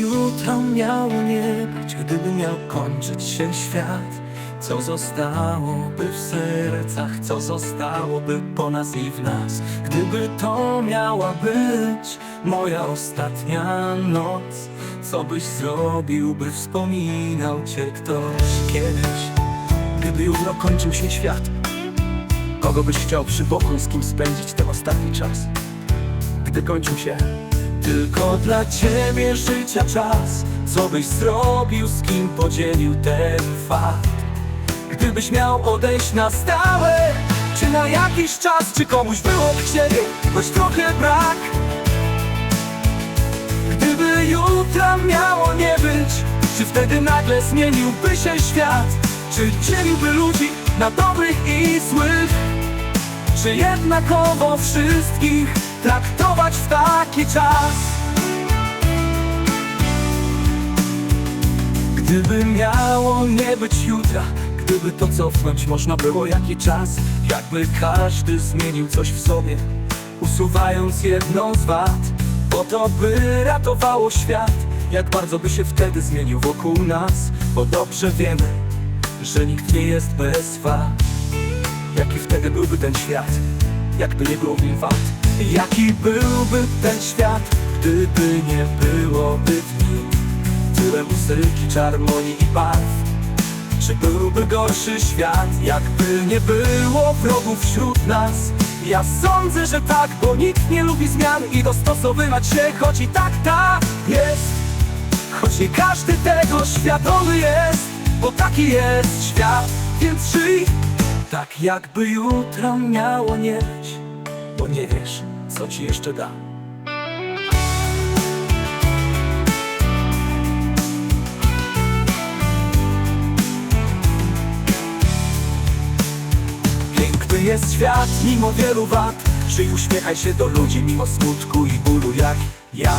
jutra miało nie być, gdyby miał kończyć się świat Co zostałoby w sercach, co zostałoby po nas i w nas? Gdyby to miała być moja ostatnia noc Co byś zrobił, by wspominał cię ktoś kiedyś? Gdyby jutro kończył się świat Kogo byś chciał przy boku, z kim spędzić ten ostatni czas? Gdy kończył się tylko dla ciebie życia czas. Co byś zrobił, z kim podzielił ten fakt? Gdybyś miał odejść na stałe Czy na jakiś czas, czy komuś było w ciebie Choć trochę brak? Gdyby jutra miało nie być Czy wtedy nagle zmieniłby się świat? Czy dzieliłby ludzi na dobrych i złych? Czy jednakowo wszystkich traktować w taki czas. Gdyby miało nie być jutra Gdyby to cofnąć można było jaki czas. Jakby każdy zmienił coś w sobie Usuwając jedną z wad. Bo to by ratowało świat Jak bardzo by się wtedy zmienił wokół nas. Bo dobrze wiemy, że nikt nie jest bez wad. Jaki wtedy byłby ten świat Jakby nie było w nim wad Jaki byłby ten świat Gdyby nie byłoby w nim Tyle muzyki, czarmonii i barw? Czy byłby gorszy świat Jakby nie było wrogów wśród nas? Ja sądzę, że tak, bo nikt nie lubi zmian I dostosowywać się, choć i tak tak jest. Choć nie każdy tego świadomy jest Bo taki jest świat, więc żyj Tak jakby jutro miało nie być nie wiesz, co ci jeszcze da. Piękny jest świat mimo wielu wad. Żyj, uśmiechaj się do ludzi mimo smutku i bólu jak ja